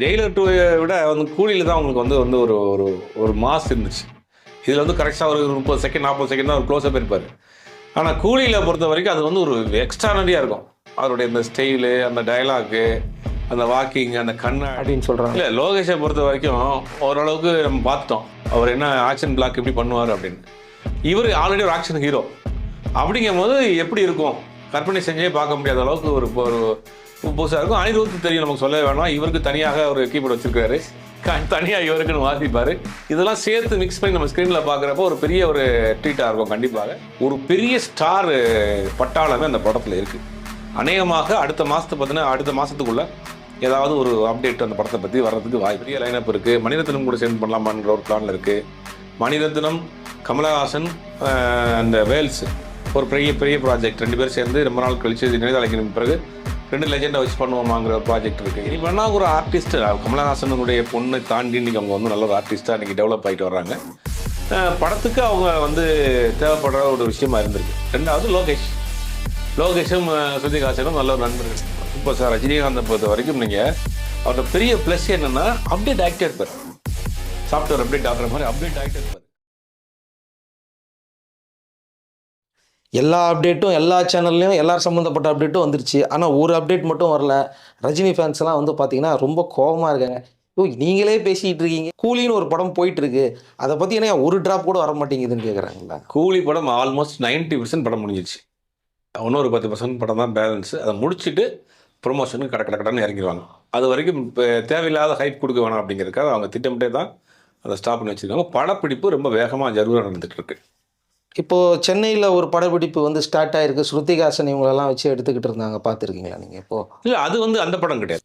Jailer two விட வந்து கூலியில் தான் உங்களுக்கு வந்து வந்து ஒரு ஒரு ஒரு மாஸ் இருந்துச்சு. இதில் வந்து கரெக்டாக ஒரு முப்பது செகண்ட் நாற்பது செகண்ட் தான் ஒரு க்ளோஸ்அப் இருப்பார் ஆனால் கூலியில் பொறுத்த வரைக்கும் அது வந்து ஒரு எக்ஸ்ட்ரானரியாக இருக்கும். அவருடைய அந்த ஸ்டைலு அந்த டயலாக்கு அந்த வாக்கிங் அந்த கண்ணை அப்படின்னு சொல்றாங்க. இல்லை லோகேஷை பொறுத்த வரைக்கும் ஓரளவுக்கு நம்ம பார்த்துட்டோம். அவர் என்ன ஆக்ஷன் பிளாக் எப்படி பண்ணுவார் அப்படின்னு. இவர் ஆல்ரெடி ஒரு ஆக்ஷன் ஹீரோ அப்படிங்கும் போது எப்படி இருக்கும்? கற்பனை செஞ்சே பார்க்க முடியாத அளவுக்கு ஒரு ஒரு புதுசாக இருக்கும் அனிருத்துக்கு தெரியும் நமக்கு சொல்ல வேணாம். இவருக்கு தனியாக ஒரு கீபோர்டு வச்சிருக்காரு. தனியாக இவருக்குன்னு வாசிப்பார் இதெல்லாம் சேர்த்து மிக்ஸ் பண்ணி நம்ம ஸ்க்ரீனில் பார்க்குறப்போ ஒரு பெரிய ஒரு ட்ரீட்டாக இருக்கும் கண்டிப்பாக. ஒரு பெரிய ஸ்டார் பட்டாளமே அந்த படத்தில் இருக்குது அநேகமாக அடுத்த மாதத்தை பார்த்தீங்கன்னா அடுத்த மாதத்துக்குள்ளே ஏதாவது ஒரு அப்டேட் அந்த படத்தை பற்றி வர்றதுக்கு வாய்ப்பு. பெரிய லைனப் இருக்குது மணிரத்னம் கூட சேர்ந்து பண்ணலாமான்ற ஒரு பிளானில் இருக்குது மணிரத்னம் கமலஹாசன் அந்த வேல்ஸ். ஒரு பெரிய பெரிய ப்ராஜெக்ட் ரெண்டு பேரும் சேர்ந்து ரொம்ப நாள் கழிச்சு அழைக்கணும் பிறகு ரெண்டு லெஜெண்டை வச்சு பண்ணுவோமாங்கிற ப்ராஜெக்ட் இருக்குது இப்போ என்ன ஒரு ஆர்டிஸ்ட் கமலஹாசனுடைய பொண்ணை தாண்டி இன்னைக்கு அவங்க வந்து நல்ல ஒரு ஆர்டிஸ்ட்டாக இன்னைக்கு டெவலப் ஆகிட்டு வர்றாங்க. படத்துக்கு அவங்க வந்து தேவைப்படுற ஒரு விஷயமா இருந்திருக்கு. ரெண்டாவது லோகேஷ். லோகேஷும் அஹ், நல்ல ஒரு நண்பர்கள். இப்போ சார் ரஜினிகாந்தை பொறுத்த வரைக்கும் நீங்கள் அவரோட பெரிய ப்ளஸ் என்னென்னா அப்டேட் ஆகிட்டே இருப்பார் சாஃப்ட்வேர் அப்டேட் ஆகிற மாதிரி அப்டேட் ஆகிட்டே இருப்பார் எல்லா அப்டேட்டும் எல்லா சேனல்லையும் எல்லாரும் சம்மந்தப்பட்ட அப்டேட்டும் வந்துருச்சு. ஆனால் ஒரு அப்டேட் மட்டும் வரல. ரஜினி ஃபேன்ஸ்லாம் வந்து பார்த்தீங்கன்னா ரொம்ப கோபமாக இருக்காங்க. ஓ நீங்களே பேசிகிட்டு இருக்கீங்க. கூலின்னு ஒரு படம் போயிட்டுருக்கு. அதை பற்றி என்ன ஒரு ட்ராப் கூட வர மாட்டேங்குதுன்னு கேட்குறாங்களா கூலி படம் ஆல்மோஸ்ட் 90% பர்சன்ட் படம் முடிஞ்சிச்சு இன்னும் ஒரு பத்து பர்சன்ட் படம் தான் பேலன்ஸு அதை முடிச்சுட்டு ப்ரொமோஷனுக்கு கடை கடை கடன்னு இறங்கிடுவாங்க அது வரைக்கும் இப்போ தேவையில்லாத ஹைப் கொடுக்க வேணாம் அப்படிங்கிறதுக்காக அவங்க திட்டமிட்டே தான் அதை ஸ்டாப் பண்ணி வச்சிருக்காங்க. படப்பிடிப்பு ரொம்ப வேகமாக ஜருவாக நடந்துகிட்டு இருக்குது இப்போது சென்னையில் ஒரு படப்பிடிப்பு வந்து ஸ்டார்ட் ஆயிருக்கு. ஸ்ருதிகாசன் இவங்களெல்லாம் வச்சு எடுத்துக்கிட்டு இருந்தாங்க. பார்த்துருக்கீங்களா நீங்கள் இப்போ இல்லை அது வந்து அந்த படம் கிடையாது.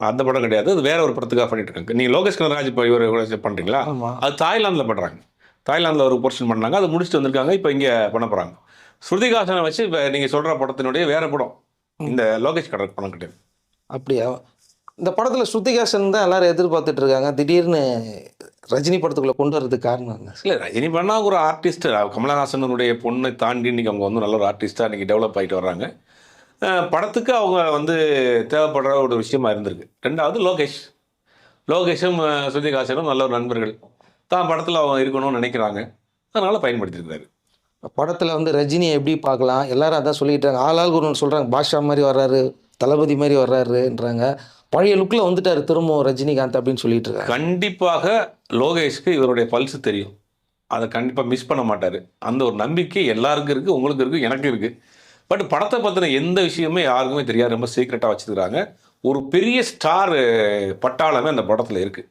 அந்த படம் கிடையாது. அது வேற ஒரு படத்துக்காக பண்ணிட்டு இருக்காங்க. நீங்கள் லோகேஷ் கனராஜ் இப்போ இவர் பண்ணுறீங்களா அது தாய்லாந்தில் பண்ணுறாங்க தாய்லாந்தில் ஒரு போர்ஷன் பண்ணாங்க. அதை முடிச்சுட்டு வந்திருக்காங்க. இப்போ இங்கே பண்ண போகிறாங்க ஸ்ருதிகாசனை வச்சு இப்போ நீங்கள் சொல்கிற படத்தினுடைய வேற படம். இந்த லோகேஷ் கடல் படம் கிடையாது. அப்படியா? இந்த படத்தில் ஸ்ருதிகாசன் தான் எல்லாரும் எதிர்பார்த்துட்டு இருக்காங்க. திடீர்னு ரஜினி படத்துக்குள்ளே கொண்டு வரதுக்கு காரணம் இல்லை ரஜினி பண்ணா ஒரு ஆர்டிஸ்ட் கமலஹாசனுடைய பொண்ணை தாண்டி இன்னைக்கு அவங்க வந்து நல்ல ஒரு ஆர்டிஸ்ட்டாக இன்னைக்கு டெவலப் ஆகிட்டு வர்றாங்க. படத்துக்கு அவங்க வந்து தேவைப்படுற ஒரு விஷயமா இருந்திருக்கு. ரெண்டாவது லோகேஷ். லோகேஷும் ஸ்ருதிகாசனும் நல்ல ஒரு நண்பர்கள். தான் படத்தில் அவங்க இருக்கணும்னு நினைக்கிறாங்க. அதனால் பயன்படுத்தியிருக்காரு படத்தில் வந்து ரஜினியை எப்படி பார்க்கலாம்? எல்லாரும் அதான் சொல்லிட்டு இருக்காங்க ஆளாளுக்கு ஒன்று சொல்கிறாங்க பாஷா மாதிரி வர்றாரு தளபதி மாதிரி வர்றாருன்றாங்க. பழைய லுக்கில் வந்துட்டாரு திரும்பவும் ரஜினிகாந்த் அப்படின்னு சொல்லிட்டு இருக்காங்க கண்டிப்பாக லோகேஷ்க்கு இவருடைய பல்ஸ் தெரியும். அதை கண்டிப்பாக மிஸ் பண்ண மாட்டார். அந்த ஒரு நம்பிக்கை எல்லாருக்கும் இருக்குது உங்களுக்கு இருக்குது எனக்கு இருக்குது பட் படத்தை பற்றின எந்த விஷயமே யாருக்குமே தெரியாது. ரொம்ப சீக்ரெட்டாக வச்சுருக்காங்க ஒரு பெரிய ஸ்டார் பட்டாளமே அந்த படத்தில் இருக்குது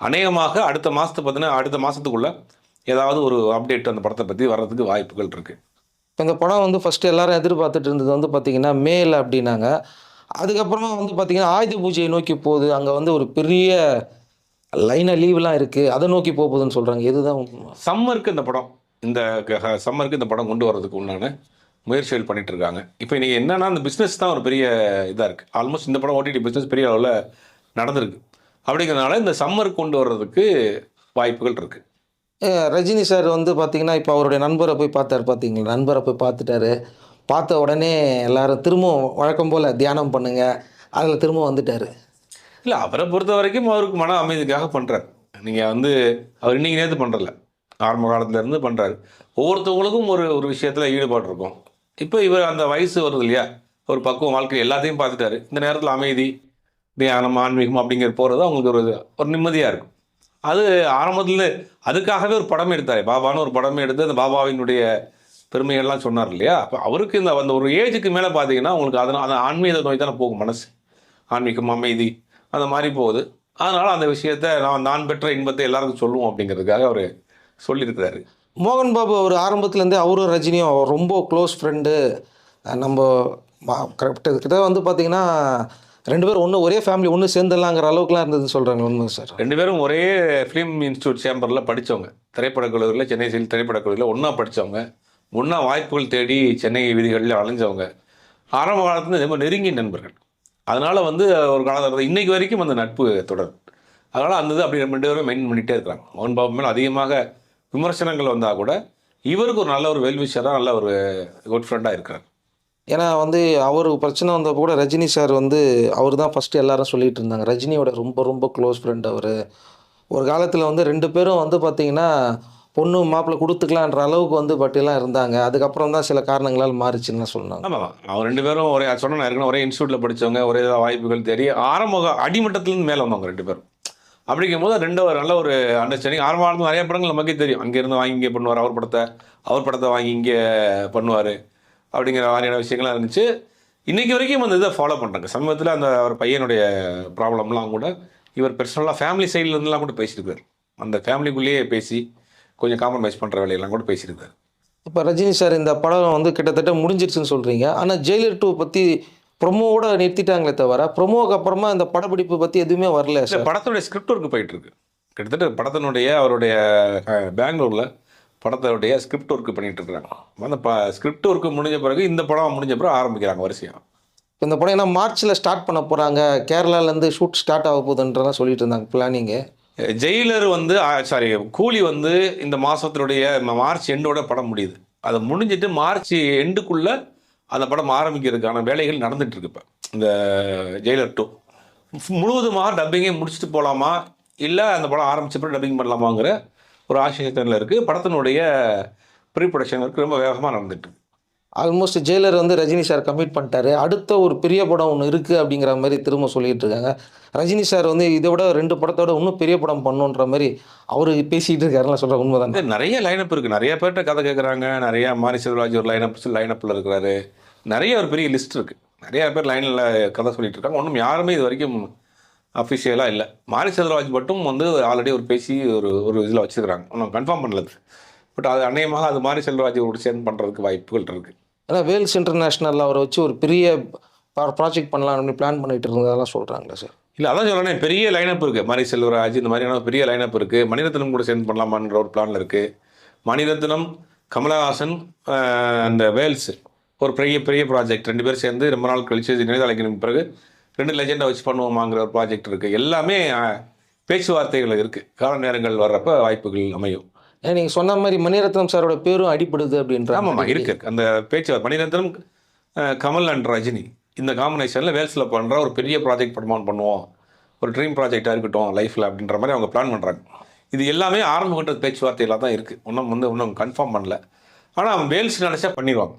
அநேகமாக அடுத்த மாதத்தை பார்த்தீங்கன்னா அடுத்த மாதத்துக்குள்ள ஏதாவது ஒரு அப்டேட் அந்த படத்தை பற்றி வர்றதுக்கு வாய்ப்புகள் இருக்குது இந்த படம் வந்து ஃபஸ்ட்டு எல்லாரும் எதிர்பார்த்துட்டு இருந்தது வந்து பார்த்தீங்கன்னா மேல் அப்படின்னாங்க. அதுக்கப்புறமா வந்து பார்த்தீங்கன்னா ஆயுத பூஜையை நோக்கி போகுது. அங்கே வந்து ஒரு பெரிய லைனாக லீவ்லாம் இருக்குது அதை நோக்கி போக போகுதுன்னு சொல்கிறாங்க உண்மை. சம்மருக்கு இந்த படம் இந்த சம்மருக்கு இந்த படம் கொண்டு வர்றதுக்கு உண்டான முயற்சிகள் பண்ணிட்டு இருக்காங்க. இப்போ இன்னைக்கு என்னன்னா அந்த பிஸ்னஸ் தான் ஒரு பெரிய இதாக இருக்குது ஆல்மோஸ்ட் இந்த படம் ஓடிடி பிஸ்னஸ் பெரிய அளவில் நடந்திருக்கு. அப்படிங்கிறதுனால இந்த சம்மருக்கு கொண்டு வர்றதுக்கு வாய்ப்புகள் இருக்குது ரஜினி சார் வந்து பார்த்தீங்கன்னா இப்போ அவருடைய நண்பரை போய் பார்த்தாரு பார்த்தீங்களா நண்பரை போய் பார்த்துட்டாரு. பார்த்த உடனே எல்லாரும் திரும்பவும் வழக்கம் போல் தியானம் பண்ணுங்க. அதில் திரும்ப வந்துட்டார். இல்லை அவரை பொறுத்த வரைக்கும் அவருக்கு மன அமைதிக்காக பண்ணுறாரு நீங்கள் வந்து அவர் இன்னைக்கு நேற்று பண்ணுறல ஆரம்ப காலத்துலேருந்து பண்ணுறாரு ஒவ்வொருத்தவங்களுக்கும் ஒரு ஒரு விஷயத்தில் ஈடுபாடு இருக்கும். இப்போ இவர் அந்த வயசு வருது இல்லையா? ஒரு பக்குவம் வாழ்க்கை எல்லாத்தையும் பார்த்துட்டாரு. இந்த நேரத்தில் அமைதி தியானம் ஆன்மீகம் அப்படிங்கிற போகிறது அவங்களுக்கு ஒரு ஒரு நிம்மதியாக இருக்கும். அது ஆரம்பத்தில் அதுக்காகவே ஒரு படம் எடுத்தார். பாபான்னு ஒரு படம் எடுத்து அந்த பாபாவினுடைய பெருமைகள்லாம் சொன்னார் இல்லையா? அப்போ அவருக்கு இந்த அந்த ஒரு ஏஜுக்கு மேலே பார்த்தீங்கன்னா உங்களுக்கு அதனால் அந்த ஆன்மீக நோய் தானே போகும் மனசு. ஆன்மீகம் அமைதி அந்த மாதிரி போகுது. அதனால் அந்த விஷயத்த நான் நான் பெற்ற இன்பத்தை எல்லாருக்கும் சொல்லுவோம் அப்படிங்கிறதுக்காக அவர் சொல்லியிருக்கிறாரு. மோகன் பாபு அவர் ஆரம்பத்துலேருந்தே அவரும் ரஜினியும் ரொம்ப க்ளோஸ் ஃப்ரெண்டு நம்ம கரெக்டாக கிட்ட வந்து பார்த்தீங்கன்னா ரெண்டு பேரும் ஒன்று ஒரே ஃபேமிலி ஒன்று சேர்ந்துடலாங்கிற அளவுக்குலாம் இருந்ததுன்னு சொல்கிறாங்க உண்மை சார் ரெண்டு பேரும் ஒரே ஃபிலிம் இன்ஸ்டியூட் சேம்பரில் படித்தவங்க திரைப்படக் கல்லூரியில் சென்னை சில் திரைப்படக் கல்லூரியில் ஒன்றா படித்தவங்க முன்னா வாய்ப்புகள் தேடி சென்னை வீதிகளில் அலைஞ்சவங்க. ஆரம்ப காலத்துல ரொம்ப நெருங்கிய நண்பர்கள். அதனால் வந்து ஒரு காலத்தில் இன்னைக்கு வரைக்கும் அந்த நட்பு தொடரும். அதனால் அந்த இது அப்படி ரெண்டு பேரும் மெயின் பண்ணிகிட்டே இருக்கிறாங்க. மோகன் பாபு மேலே அதிகமாக விமர்சனங்கள் வந்தால் கூட இவருக்கு ஒரு நல்ல ஒரு வெல்விஷராக நல்ல ஒரு குட் ஃப்ரெண்டாக இருக்கிறார். ஏன்னா வந்து அவருக்கு பிரச்சனை வந்தப்போ கூட ரஜினி சார் வந்து அவர் தான் ஃபஸ்ட்டு எல்லாரும் சொல்லிகிட்டு இருந்தாங்க. ரஜினியோட ரொம்ப ரொம்ப க்ளோஸ் ஃப்ரெண்ட் அவர். ஒரு காலத்தில் வந்து ரெண்டு பேரும் வந்து பார்த்திங்கன்னா பொண்ணு மாப்பிள்ளை கொடுத்துக்கலான்ற அளவுக்கு வந்து பட்டியெல்லாம் இருந்தாங்க. அதுக்கப்புறம் தான் சில காரணங்களால் மாறிச்சுன்னு சொன்னாங்க. ஆமாம் அவங்க ரெண்டு பேரும் ஒரே சொன்ன இருக்கணும் ஒரே இன்ஸ்டியூட்டில் படித்தவங்க ஒரே வாய்ப்புகள் தெரிய ஆரம்ப அடிமட்டத்துலேருந்து மேலே வந்தவங்க ரெண்டு பேரும். அப்படிங்கும் போது ரெண்டு ஒரு நல்ல ஒரு அண்டர்ஸ்டாண்டிங் ஆரம்ப இருந்தால் நிறைய படங்கள் நமக்கே தெரியும். அங்கேருந்து வாங்கி இங்கே பண்ணுவார் அவர் படத்தை அவர் படத்தை வாங்கி இங்கே பண்ணுவார் அப்படிங்கிற மாதிரியான விஷயங்கள்லாம் இருந்துச்சு. இன்றைக்கி வரைக்கும் அந்த இதை ஃபாலோ பண்ணுறாங்க சமீபத்தில் அந்த அவர் பையனுடைய ப்ராப்ளம்லாம் கூட இவர் பர்சனலாக ஃபேமிலி சைட்லேருந்துலாம் கூட பேசியிருக்காரு அந்த ஃபேமிலிக்குள்ளேயே பேசி கொஞ்சம் காம்ப்ரமைஸ் பண்ணுற வேலையெல்லாம் கூட பேசியிருக்காரு இப்போ ரஜினி சார் இந்த படம் வந்து கிட்டத்தட்ட முடிஞ்சிருச்சுன்னு சொல்கிறீங்க ஆனால் ஜெயிலர் டூ பற்றி ப்ரொமோவோட நிறுத்திட்டாங்களே தவிர ப்ரொமோக்கு அப்புறமா இந்த படப்பிடிப்பு பற்றி எதுவுமே வரல சார். படத்துடைய ஸ்கிரிப்ட் ஒர்க்கு போயிட்டு இருக்கு கிட்டத்தட்ட படத்தினுடைய அவருடைய பெங்களூர்ல படத்தோடைய ஸ்கிரிப்ட் ஒர்க் பண்ணிட்டு இருக்காங்க. அந்த ப ஸ்கிரிப்ட் ஒர்க் முடிஞ்ச பிறகு இந்த படம் முடிஞ்ச பிறகு ஆரம்பிக்கிறாங்க வரிசையா. இப்ப இந்த படம் ஏன்னா மார்ச்சில் ஸ்டார்ட் பண்ண போகிறாங்க கேரளாலேருந்து ஷூட் ஸ்டார்ட் ஆக போகுதுன்றலாம் சொல்லிட்டு இருந்தாங்க பிளானிங்கு ஜெயிலர் வந்து சாரி கூலி வந்து இந்த மாதத்தினுடைய மார்ச் எண்டோட படம் முடியுது. அதை முடிஞ்சிட்டு மார்ச் எண்டுக்குள்ள அந்த படம் ஆரம்பிக்கிறதுக்கான வேலைகள் நடந்துட்டு இருக்கு இப்போ. இந்த ஜெயிலர் டூ. முழுவதுமாக டப்பிங்கே முடிச்சுட்டு போகலாமா இல்லை அந்த படம் ஆரம்பிச்சப்பறம் டப்பிங் பண்ணலாமாங்கிற ஒரு ஆசிரியத்தனில் இருக்குது படத்தினுடைய ப்ரீ ப்ரொடக்ஷன் இருக்குது ரொம்ப வேகமாக நடந்துட்டு ஆல்மோஸ்ட் ஜெயிலர் வந்து ரஜினி சார் கமிட் பண்ணிட்டாரு. அடுத்த ஒரு பெரிய படம் ஒன்று இருக்குது அப்படிங்கிற மாதிரி திரும்ப சொல்லிட்டு இருக்காங்க. ரஜினி சார் வந்து இதை விட ரெண்டு படத்தோட இன்னும் பெரிய படம் பண்ணுன்ற மாதிரி அவர் பேசிகிட்டு இருக்காருலாம் சொல்கிற உண்மைதான்? இது நிறைய லைனப் இருக்குது நிறைய பேர்கிட்ட கதை கேட்குறாங்க நிறைய மாரி செல்வராஜ் ஒரு லைனப் லைனப்பில் இருக்கிறாரு. நிறைய ஒரு பெரிய லிஸ்ட் இருக்குது நிறைய பேர் லைனில் கதை சொல்லிட்டு இருக்காங்க. ஒன்றும் யாருமே இது வரைக்கும் அஃபிஷியலாக இல்லை. மாரி செல்வராஜ் மட்டும் வந்து ஆல்ரெடி ஒரு பேசி ஒரு ஒரு இதில் வச்சுருக்காங்க ஒன்றும் கன்ஃபார்ம் பண்ணலது பட் அது அநேகமாக அது மாரி செல்வராஜோட சேர்ந்து பண்ணுறதுக்கு வாய்ப்புகள் இருக்குது ஏன்னா வேல்ஸ் இன்டர்நேஷ்னலில் அவரை வச்சு ஒரு பெரிய ப்ராஜெக்ட் பண்ணலாம் அப்படின்னு பிளான் பண்ணிட்டு இருந்ததெல்லாம் சொல்கிறாங்களா சார் இல்லை அதான் சொல்கிறேன் பெரிய லைனப் இருக்குது மாரி செல்வராஜ் இந்த மாதிரியான பெரிய லைனப் இருக்குது மணிரத்னம் கூட சேர்ந்து பண்ணலாமான்ற ஒரு பிளானில் இருக்குது மணிரத்னம் கமலஹாசன் அந்த வேல்ஸ் ஒரு பெரிய பெரிய ப்ராஜெக்ட் ரெண்டு பேரும் சேர்ந்து ரொம்ப நாள் கழிச்சு நினைதலைக்கு பிறகு ரெண்டு லெஜெண்டை வச்சு பண்ணுவோமாங்கிற ஒரு ப்ராஜெக்ட் இருக்குது எல்லாமே பேச்சுவார்த்தைகள் இருக்குது கால நேரங்கள் வர்றப்ப வாய்ப்புகள் அமையும். நீங்கள் சொன்ன மாதிரி மணிரத்னம் சாரோட பேரும் அடிப்படுது அப்படின்ற ஆமாம்மா இருக்கு. அந்த பேச்சு மணிரத்னம் கமல் அண்ட் ரஜினி. இந்த காம்பினேஷனில் வேல்ஸில் பண்ணுற ஒரு பெரிய ப்ராஜெக்ட் படமாக பண்ணுவோம். ஒரு ட்ரீம் ப்ராஜெக்டாக இருக்கட்டும் லைஃப்பில் அப்படின்ற மாதிரி அவங்க பிளான் பண்ணுறாங்க இது எல்லாமே ஆரம்ப கட்ட பேச்சுவார்த்தையில் தான் இருக்குது ஒன்றும் வந்து இன்னும் கன்ஃபார்ம் பண்ணல. ஆனால் வேல்ஸ் நினச்சா பண்ணிடுவாங்க.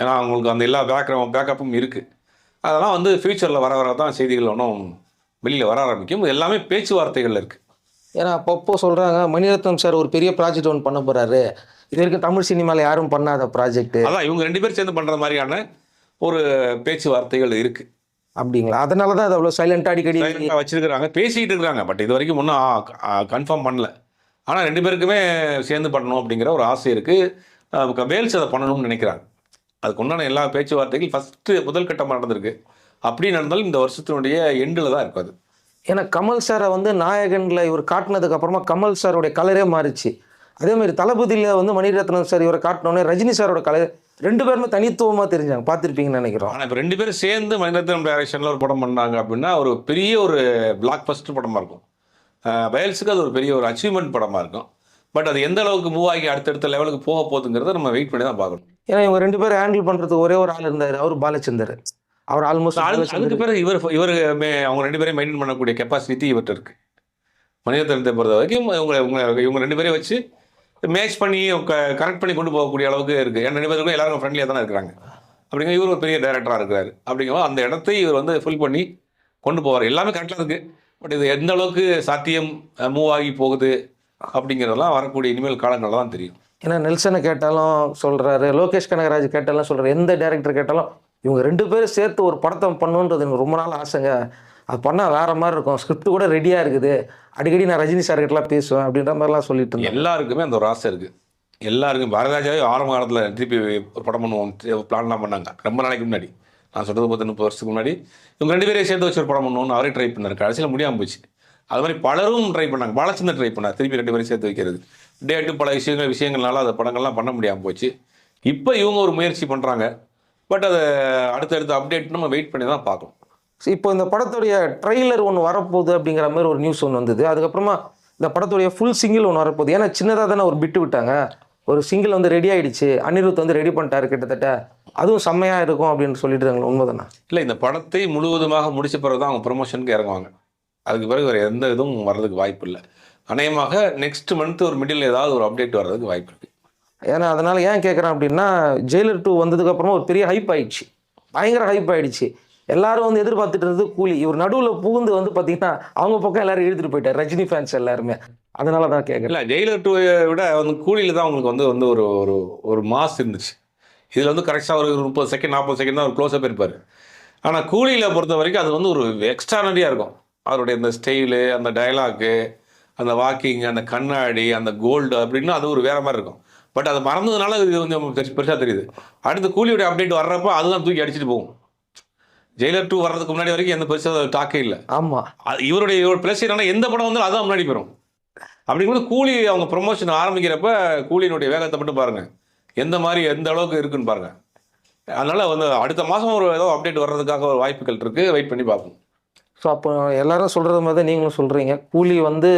ஏன்னா அவங்களுக்கு அந்த எல்லா பேக்ரவுண்ட் பேக்கப்பும் இருக்குது அதெல்லாம் வந்து ஃப்யூச்சரில் வர வர தான் செய்திகள் ஒன்றும் வெளியில் வர ஆரம்பிக்கும். எல்லாமே பேச்சுவார்த்தைகள் இருக்குது ஏன்னா அப்பப்போ சொல்கிறாங்க மணிரத்னம் சார் ஒரு பெரிய ப்ராஜெக்ட் ஒன்று பண்ண போகிறாரு இது வரைக்கும் தமிழ் சினிமாவில் யாரும் பண்ணாத ப்ராஜெக்ட் அதான் இவங்க ரெண்டு பேரும் சேர்ந்து பண்ணுற மாதிரியான ஒரு பேச்சுவார்த்தைகள் இருக்குது அப்படிங்களா? அதனால தான் அது அவ்வளோ சைலண்டாக அடிக்கடி வச்சிருக்கிறாங்க. பேசிக்கிட்டு இருக்காங்க. பட் இது வரைக்கும் ஒன்றும் கன்ஃபார்ம் பண்ணல. ஆனால் ரெண்டு பேருக்குமே சேர்ந்து பண்ணணும் அப்படிங்கிற ஒரு ஆசை இருக்குது வேல்ஸ் அதை பண்ணணும்னு நினைக்கிறாங்க. அதுக்கு உண்டான எல்லா பேச்சுவார்த்தைகள் ஃபஸ்ட்டு முதல் கட்டமாக நடந்திருக்கு. அப்படி நடந்தாலும் இந்த வருஷத்தினுடைய எண்டில் தான் இருக்கும் அது. ஏன்னா கமல் சாரை வந்து நாயகனில் இவர் காட்டினதுக்கு அப்புறமா கமல் சாரோடைய கலரே மாறிச்சு. அதே மாதிரி தளபதியில் வந்து மணிரத்னம் சார் இவரை காட்டினோடனே ரஜினி சாரோட கலர் ரெண்டு பேருமே தனித்துவமாக தெரிஞ்சாங்க பார்த்துருப்பீங்கன்னு நினைக்கிறோம். ஆனால் இப்போ ரெண்டு பேரும் சேர்ந்து மணிரத்னம் டைரக்ஷனில் ஒரு படம் பண்ணாங்க அப்படின்னா ஒரு பெரிய ஒரு பிளாக் பஸ்டர் படமாக இருக்கும் வயல்ஸுக்கு அது ஒரு பெரிய ஒரு அச்சீவ்மெண்ட் படமாக இருக்கும். பட் அது எந்த அளவுக்கு மூவ் ஆகி அடுத்தடுத்த லெவலுக்கு போக போகுதுங்கிறத நம்ம வெயிட் பண்ணி தான் பார்க்கணும். ஏன்னா இவங்க ரெண்டு பேரும் ஹேண்டில் பண்ணுறதுக்கு ஒரே ஒரு ஆள் இருந்தார் அவர் பாலச்சந்தர். அவர் ஆல்மோஸ்ட் அதுக்கு பிறகு இவர் இவர் அவங்க ரெண்டு பேரையும் மெயின்டைன் பண்ணக்கூடிய கெப்பாசிட்டி இவர்கிட்ட இருக்கு. மனிதத்தனத்தை பொறுத்த வரைக்கும் இவங்க இவங்க இவங்க ரெண்டு பேரையும் வச்சு மேட்ச் பண்ணி கரெக்ட் பண்ணி கொண்டு போகக்கூடிய அளவுக்கு இருக்கு. ஏன்னா ரெண்டு பேருக்கும் எல்லாரும் ஃப்ரெண்ட்லியாக தானே இருக்கிறாங்க. அப்படிங்கிற இவர் ஒரு பெரிய டைரக்டராக இருக்கிறாரு அப்படிங்கும்போது அந்த இடத்தை இவர் வந்து ஃபுல் பண்ணி கொண்டு போவார். எல்லாமே கரெக்டாக இருக்கு. பட் இது எந்த அளவுக்கு சாத்தியம் மூவ் ஆகி போகுது அப்படிங்கிறதெல்லாம் வரக்கூடிய இனிமேல் காலங்களில் தான் தெரியும். ஏன்னா நெல்சனை கேட்டாலும் சொல்கிறாரு லோகேஷ் கனகராஜ் கேட்டாலும் சொல்கிறாரு எந்த டேரக்டர் கேட்டாலும் இவங்க ரெண்டு பேரும் சேர்த்து ஒரு படத்தை பண்ணுன்றது எனக்கு ரொம்ப நாள் ஆசைங்க. அது பண்ணால் வேறு மாதிரி இருக்கும். ஸ்கிரிப்ட் கூட ரெடியாக இருக்குது. அடிக்கடி நான் ரஜினி சார் கிட்டலாம் பேசுவேன் அப்படின்ற மாதிரிலாம் சொல்லிட்டு இருந்தேன் எல்லாருக்குமே அந்த ஒரு ஆசை இருக்குது எல்லாருக்கும் பாரதிராஜாவே ஆரம்ப காலத்தில் திருப்பி ஒரு படம் பண்ணுவோம். பிளான்லாம் பண்ணாங்க. ரொம்ப நாளைக்கு முன்னாடி. நான் சொல்கிறது பத்து முப்பது வருஷத்துக்கு முன்னாடி. இவங்க ரெண்டு பேரையும் சேர்த்து வச்சு ஒரு படம் பண்ணுவோம்னு அவரே ட்ரை பண்ணார். கடைசியில் முடியாமல் போச்சு. அது மாதிரி பலரும் ட்ரை பண்ணாங்க. பாலச்சந்தர் ட்ரை பண்ணார். திருப்பி ரெண்டு பேரும் சேர்த்து வைக்கிறது. டேட்டு பல விஷயங்கள் விஷயங்கள்னால அந்த படங்கள்லாம் பண்ண முடியாமல் போச்சு. இப்போ இவங்க ஒரு முயற்சி பண்ணுறாங்க பட் அதை அடுத்தடுத்த அப்டேட் நம்ம வெயிட் பண்ணி தான் பார்க்கணும். இப்போ இந்த படத்துடைய ட்ரெய்லர் ஒன்று வரப்போகுது அப்படிங்கிற மாதிரி ஒரு நியூஸ் ஒன்று வந்தது. அதுக்கப்புறமா இந்த படத்துடைய ஃபுல் சிங்கிள் ஒன்று வரப்போகுது. ஏன்னா சின்னதாக தானே ஒரு பிட்டு விட்டாங்க. ஒரு சிங்கிள் வந்து ரெடி ஆயிடுச்சு. அனிருத் வந்து ரெடி பண்ணிட்டாரு கிட்டத்தட்ட. அதுவும் செம்மையாக இருக்கும் அப்படின்னு சொல்லிட்டு உண்மைதானே? இல்லை இந்த படத்தை முழுவதுமாக முடிச்ச பிறகு தான் அவங்க ப்ரொமோஷனுக்கு இறங்குவாங்க. அதுக்கு பிறகு வேறு எந்த இதுவும் வர்றதுக்கு வாய்ப்பு இல்லை. அநேகமாக நெக்ஸ்ட் மந்த் ஒரு மிடில் ஏதாவது ஒரு அப்டேட் வர்றதுக்கு வாய்ப்பு இருக்குது ஏன்னா அதனால் ஏன் கேட்குறேன் அப்படின்னா ஜெயிலர் டூ வந்ததுக்கப்புறமா ஒரு பெரிய ஹைப் ஆயிடுச்சு. பயங்கர ஹைப் ஆயிடுச்சு. எல்லாரும் வந்து எதிர்பார்த்துட்டு இருந்தது கூலி. இவர் நடுவில் புகுந்து வந்து பார்த்தீங்கன்னா அவங்க பக்கம் எல்லாரும் இழுத்துட்டு போயிட்டார். ரஜினி ஃபேன்ஸ் எல்லாருமே. அதனால தான் கேட்குறேன் இல்லை ஜெயிலர் டூவை விட வந்து கூலியில் தான் அவங்களுக்கு வந்து வந்து ஒரு ஒரு ஒரு மாஸ் இருந்துச்சு. இதில் வந்து கரெக்டாக ஒரு முப்பது செகண்ட் நாற்பது செகண்ட் தான் ஒரு க்ளோஸ்அப் இருப்பார் ஆனால் கூலியில் பொறுத்த வரைக்கும் அது வந்து ஒரு எக்ஸ்ட்ரானரியாக இருக்கும். அவருடைய அந்த ஸ்டைலு அந்த டைலாக்கு அந்த வாக்கிங் அந்த கண்ணாடி அந்த கோல்டு அப்படின்னு அது ஒரு வேற மாதிரி இருக்கும். பட் அது மறந்ததுனால இது கொஞ்சம் பெருசு பெருசாக தெரியுது. அடுத்து கூலியோட அப்டேட் வர்றப்ப அதுதான் தூக்கி அடிச்சிட்டு போகும். ஜெயிலர் டூ வர்றதுக்கு முன்னாடி வரைக்கும் எந்த பெருசாக டாக்கே இல்லை. ஆமாம் இவருடைய இவர் ப்ளஸ் என்னன்னா எந்த படம் வந்தாலும் அதான் முன்னாடி போயிடும் அப்படிங்கும்போது கூலி அவங்க ப்ரொமோஷன் ஆரம்பிக்கிறப்ப கூலியினுடைய வேகத்தை மட்டும் பாருங்க. எந்த மாதிரி எந்த அளவுக்கு இருக்குன்னு பாருங்க. அதனால வந்து அடுத்த மாதம் ஒரு ஏதோ அப்டேட் வர்றதுக்காக ஒரு வாய்ப்புகள் இருக்கு. வெயிட் பண்ணி பார்ப்போம். ஸோ அப்போ எல்லாரும் சொல்கிறது மாதிரி தான் நீங்களும் சொல்கிறீங்க கூலி வந்து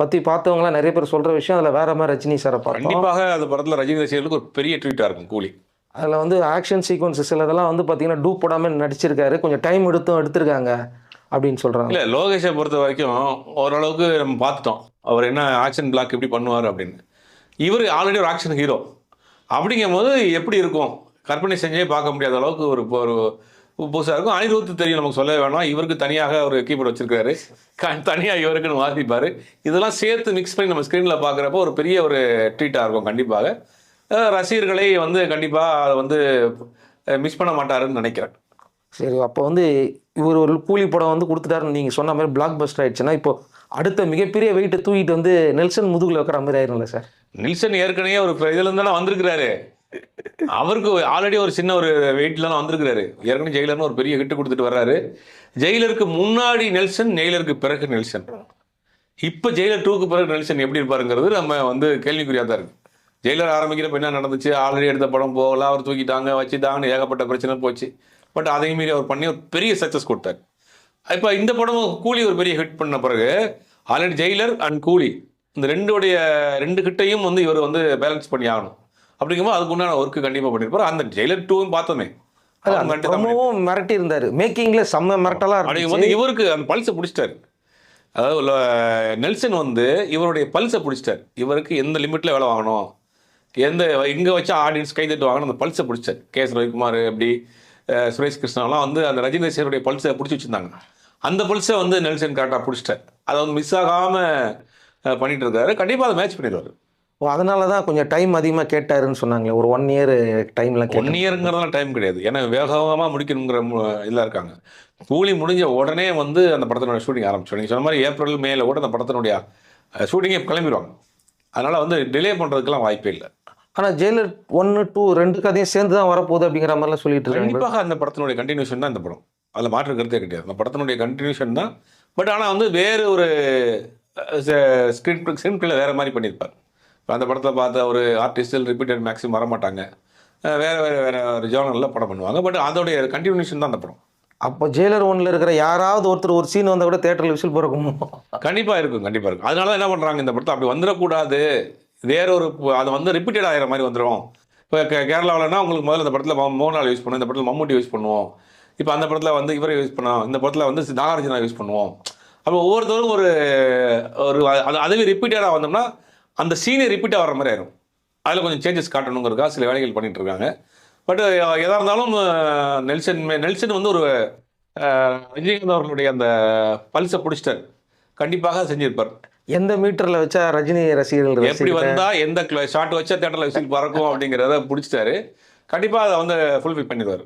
பற்றி பார்த்தவங்களாம் நிறைய பேர் சொல்கிற விஷயம் அதில் வேற மாதிரி ரஜினி சாரை பார்த்தோம். கண்டிப்பாக அந்த படத்தில் ரஜினி ரசிகர்களுக்கு ஒரு பெரிய ட்ரீட்டாக இருக்கும் கூலி. அதில் வந்து ஆக்ஷன் சீக்வன்ஸஸ் சிலதெல்லாம் வந்து பார்த்தீங்கன்னா டூப் போடாமல் நடிச்சிருக்காரு. கொஞ்சம் டைம் எடுத்தும் எடுத்திருக்காங்க அப்படின்னு சொல்கிறாங்க இல்லை லோகேஷை பொறுத்த வரைக்கும் ஓரளவுக்கு நம்ம பார்த்துட்டோம். அவர் என்ன ஆக்ஷன் பிளாக் எப்படி பண்ணுவார் அப்படின்னு. இவர் ஆல்ரெடி ஒரு ஆக்ஷன் ஹீரோ அப்படிங்கும்போது எப்படி இருக்கும்? கற்பனை செஞ்சே பார்க்க முடியாத அளவுக்கு ஒரு ஒரு புதுசாக இருக்கும் அனிருத்து தெரியும் நமக்கு சொல்ல வேணாம். இவருக்கு தனியாக ஒரு கீபோர்டு வச்சிருக்காரு. தனியாக இவருக்குன்னு வாசிப்பார் இதெல்லாம் சேர்த்து மிக்ஸ் பண்ணி நம்ம ஸ்க்ரீனில் பார்க்குறப்போ ஒரு பெரிய ஒரு ட்ரீட்டாக இருக்கும் கண்டிப்பாக. ரசிகர்களை வந்து கண்டிப்பாக அதை வந்து மிஸ் பண்ண மாட்டாருன்னு நினைக்கிறேன். சரி அப்போ வந்து இவர் ஒரு கூலி படம் வந்து கொடுத்துட்டாருன்னு நீங்கள் சொன்ன மாதிரி பிளாக் பஸ்டர் ஆயிடுச்சுன்னா இப்போ அடுத்த மிகப்பெரிய வெயிட்டை தூக்கிட்டு வந்து நெல்சன் முதுகுல வைக்கிற மாதிரி ஆயிரும்ல சார்? நில்சன் ஏற்கனவே ஒரு இதுல இருந்து தானே வந்திருக்கிறாரு. அவருக்கு ஆல்ரெடி ஒரு சின்ன ஒரு வெயிட்லாம் வந்திருக்கிறாரு. ஏற்கனவே ஜெயிலர்னு ஒரு பெரிய ஹிட்டு கொடுத்துட்டு வர்றாரு. ஜெயிலருக்கு முன்னாடி நெல்சன் ஜெயிலருக்கு பிறகு நெல்சன். இப்போ ஜெயிலர் டூக்கு பிறகு நெல்சன் எப்படி இருப்பாருங்கிறது நம்ம வந்து கேள்விக்குறியாக தான் இருக்கு. ஜெயிலர் ஆரம்பிக்கிறப்ப என்ன நடந்துச்சு? ஆல்ரெடி எடுத்த படம் போகல அவர் தூக்கிட்டாங்க வச்சுட்டாங்கன்னு ஏகப்பட்ட பிரச்சனை போச்சு. பட் அதையும் மீறி அவர் பண்ணி ஒரு பெரிய சக்ஸஸ் கொடுத்தார். இப்போ இந்த படமும் கூலி ஒரு பெரிய ஹிட் பண்ண பிறகு ஆல்ரெடி ஜெயிலர் அண்ட் கூலி இந்த ரெண்டுடைய ரெண்டு கிட்டையும் வந்து இவர் வந்து பேலன்ஸ் பண்ணி ஆகணும். அப்படிங்கும்போது அதுக்கு உண்டான ஒர்க்கு கண்டிப்பாக பண்ணியிருப்பார் அந்த ஜெயிலர் டூவும் பார்த்தோமே. ரொம்பவும் மிரட்டி இருந்தாரு மேக்கிங்ல செம்ம மிரட்டலா அப்படிங்கும் இருந்துச்சு. போது இவருக்கு அந்த பல்ஸை பிடிச்சிட்டாரு. அதாவது நெல்சன் வந்து இவருடைய பல்ஸை பிடிச்சிட்டார். இவருக்கு எந்த லிமிட்டில் வேலை வாங்கணும்? எந்த இங்கே வச்சா ஆடியன்ஸ் கை தட்டுவாங்கன்னு அந்த பல்ஸை பிடிச்சார் கே எஸ் ரவிக்குமார் எப்படி அஹ், சுரேஷ் கிருஷ்ணாலாம் வந்து அந்த ரஜினி ரசிகருடைய பல்ஸை பிடிச்சி வச்சுருந்தாங்க. அந்த பல்ஸை வந்து நெல்சன் கரெக்டாக பிடிச்சிட்டார். அதை வந்து மிஸ் ஆகாமல் பண்ணிட்டு இருக்காரு. கண்டிப்பாக அதை மேட்ச் பண்ணிடுவார். ஓ அதனால தான் கொஞ்சம் டைம் அதிகமாக கேட்டாருன்னு சொன்னாங்களே ஒரு ஒன் இயர் டைம்லாம் ஒன் கேட்டு இயருங்கிறதெல்லாம் டைம் கிடையாது. ஏன்னா வேகமாக முடிக்கணுங்கிற இதில் இருக்காங்க. கூலி முடிஞ்ச உடனே வந்து அந்த படத்தினுடைய ஷூட்டிங் ஆரம்பிச்சோம் நீங்கள் சொன்ன மாதிரி ஏப்ரல் மேல கூட அந்த படத்தினுடைய ஷூட்டிங்கே கிளம்பிடுவாங்க அதனால் வந்து டிலே பண்ணுறதுக்கெல்லாம் வாய்ப்பே இல்லை. ஆனால் ஜெயிலர் ஒன்று டூ ரெண்டு கதையும் சேர்ந்து தான் வரப்போகுது அப்படிங்கிற மாதிரிலாம் சொல்லிட்டு இருக்காங்க. கண்டிப்பாக அந்த படத்தினுடைய கண்டினியூஷன் தான் இந்த படம். அதில் மாற்று கருத்தே கிடையாது. அந்த படத்தினுடைய கண்டினியூஷன் தான். பட் ஆனால் வந்து வேறு ஒரு ஸ்கிரீன் ஸ்கிரீன் பிள்ளை வேறு மாதிரி பண்ணியிருப்பார். இப்போ அந்த படத்தில் பார்த்த ஒரு ஆர்டிஸ்டில் ரிப்பீட்டட் மேக்ஸிமம் வரமாட்டாங்க. வேற வேறு வேறு ஒரு ஜோனலில் படம் பண்ணுவாங்க. பட் அதோடைய கண்டினியூஷன் தான் அந்த படம். அப்போ ஜெயிலர் ஒன்ல இருக்கிற யாராவது ஒருத்தர் ஒரு சீன் வந்தால் கூட தேட்டரில் விசில் பிறக்கும் கண்டிப்பாக இருக்கும் கண்டிப்பாக இருக்கும். அதனால தான் என்ன பண்ணுறாங்க இந்த படத்தை அப்படி வந்துடக்கூடாது. வேற ஒரு அது வந்து ரிப்பீட்டட் ஆகிற மாதிரி வந்துடும் இப்போ கேரளாவிலனா உங்களுக்கு முதல்ல இந்த படத்தில் மோகன்லால் யூஸ் பண்ணுவோம். இந்த படத்தில் மம்முட்டி யூஸ் பண்ணுவோம். இப்போ அந்த படத்தில் வந்து இவரை யூஸ் பண்ணோம் இந்த படத்தில் வந்து நாகார்ஜுனா யூஸ் பண்ணுவோம். அப்போ ஒவ்வொருத்தரும் ஒரு ஒரு அது அதுவே ரிப்பீட்டடாக வந்தோம்னா அந்த சீனே ரிப்பீட்டாக வர மாதிரி ஆயிரும். அதில் கொஞ்சம் சேஞ்சஸ் காட்டணுங்கிறதுக்காக சில வேலைகள் பண்ணிட்டு இருக்காங்க. பட் எதாக இருந்தாலும் நெல்சன் நெல்சன் வந்து ஒரு ரஜினிகாந்த் அவர்களுடைய அந்த பல்ஸை பிடிச்சிட்டார். கண்டிப்பாக செஞ்சிருப்பார். எந்த மீட்டரில் வச்சா ரஜினி ரசிகர்கள் எப்படி ரசிகர்கள் வந்தா எந்த ஷாட் வச்சா தேட்டரில் விசில் பறக்கும் அப்படிங்கிறத பிடிச்சிட்டாரு. கண்டிப்பாக அதை வந்து ஃபுல்ஃபில் பண்ணிடுவார்.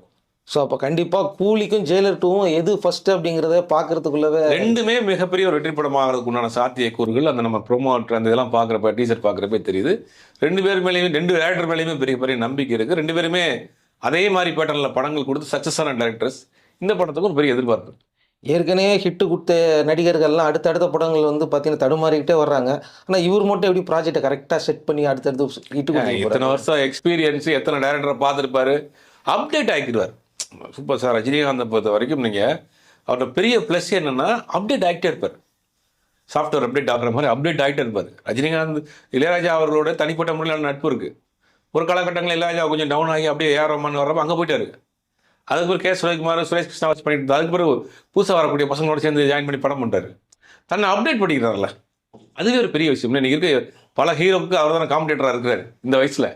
ஸோ அப்போ கண்டிப்பாக கூலிக்கும் ஜெயிலர் டூவும் எது ஃபர்ஸ்ட் அப்படிங்கிறத பார்க்கறதுக்குள்ளவே ரெண்டுமே மிகப்பெரிய ஒரு வெற்றி படமாகிறதுக்கு உண்டான சாத்தியக்கூறுகள். அந்த நம்ம ப்ரோமோ அந்த இதெல்லாம் பார்க்குறப்ப டீசர் பார்க்குறப்ப தெரியுது. ரெண்டு பேர் மேலேயுமே ரெண்டு டேரக்டர் மேலேயுமே பெரிய பெரிய நம்பிக்கை இருக்குது ரெண்டு பேருமே அதே மாதிரி பேட்டர்னில் படங்கள் கொடுத்து சக்ஸஸான டேரக்டர்ஸ் இந்த படத்துக்கு ஒரு பெரிய எதிர்பார்ப்பு. ஏற்கனவே ஹிட்டு கொடுத்த நடிகர்கள்லாம் அடுத்தடுத்த படங்கள் வந்து பார்த்தீங்கன்னா தடுமாறிக்கிட்டே வர்றாங்க. ஆனால் இவர் மட்டும் எப்படி ப்ராஜெக்டை கரெக்டாக செட் பண்ணி அடுத்தடுத்து ஹிட்டு கொடுத்து இத்தனை வருஷம் எக்ஸ்பீரியன்ஸ் எத்தனை டேரக்டரை பார்த்துருப்பாரு? அப்டேட் ஆக்கிடுவார். சூப்பர் சார் ரஜினிகாந்தை பொறுத்த வரைக்கும் நீங்கள் அவரோட பெரிய ப்ளஸ் என்னென்னா அப்டேட் ஆகிட்டே இருப்பார் சாஃப்ட்வேர் அப்டேட் ஆகிற மாதிரி அப்டேட் ஆகிட்டே இருப்பார் ரஜினிகாந்த் இளையராஜா அவர்களோட தனிப்பட்ட முறையில் நட்பு இருக்குது ஒரு காலகட்டங்களில் இளையராஜா கொஞ்சம் டவுன் ஆகி அப்படியே ஏஆர் ரஹ்மான் வர்றப்ப அங்கே போயிட்டாரு. அதுக்கு பிறகு கே சுரேஷ்குமார் சுரேஷ் கிருஷ்ணா வச்சு பண்ணிட்டு அதுக்கு பிறகு புதுசாக வரக்கூடிய பசங்களோட சேர்ந்து ஜாயின் பண்ணி படம் பண்ணிட்டாரு தன்னை அப்டேட் பண்ணிக்கிறார்ல அதுவே ஒரு பெரிய விஷயம். இன்னைக்கு இருக்க பல ஹீரோவுக்கு அவர் தானே காம்படேட்டராக இருக்கிறார் இந்த வயசில்.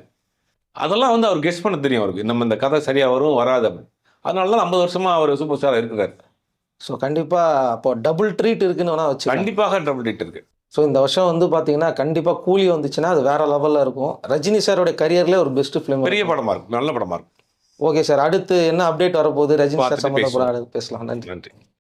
அதெல்லாம் வந்து அவர் கெஸ் பண்ண தெரியும் அவருக்கு. நம்ம இந்த கதை சரியாக வரும் வராது அப்படின்னு. அதனால தான் ஐம்பது வருஷமாக அவர் சூப்பர் ஸ்டார் இருக்கிறார் ஸோ கண்டிப்பாக அப்போ டபுள் ட்ரீட் இருக்குன்னு வேணா வச்சு கண்டிப்பாக டபுள் டேட் இருக்கு. ஸோ இந்த வருஷம் வந்து பார்த்தீங்கன்னா கண்டிப்பாக கூலி வந்துச்சுன்னா அது வேற லெவலில் இருக்கும். ரஜினி சாரோட கரியர்லேயே ஒரு பெஸ்ட் ஃபிலிம் பெரிய படமா இருக்கும் நல்ல படமா இருக்கும் ஓகே சார் அடுத்து என்ன அப்டேட் வரப்போகுது? ரஜினி சார் சம்மந்தப்பட பேசலாம். நன்றி. நன்றி.